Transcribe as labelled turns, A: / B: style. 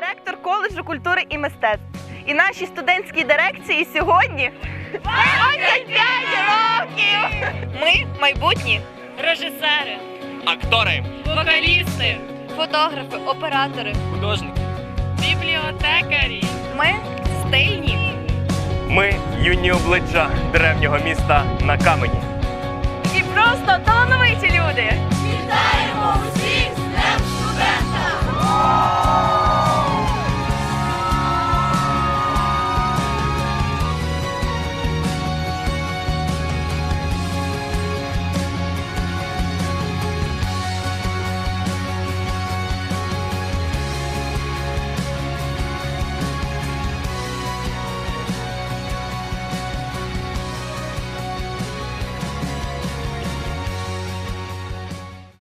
A: Директор коледжу культури і мистецтв. І нашій студентській дирекції сьогодні 25 років! Ми майбутні
B: режисери,
C: Актори,
B: вокалісти,
A: фотографи, оператори.
C: художники.
B: бібліотекарі.
A: Ми стильні.
C: Ми юні обличчя древнього міста на камені.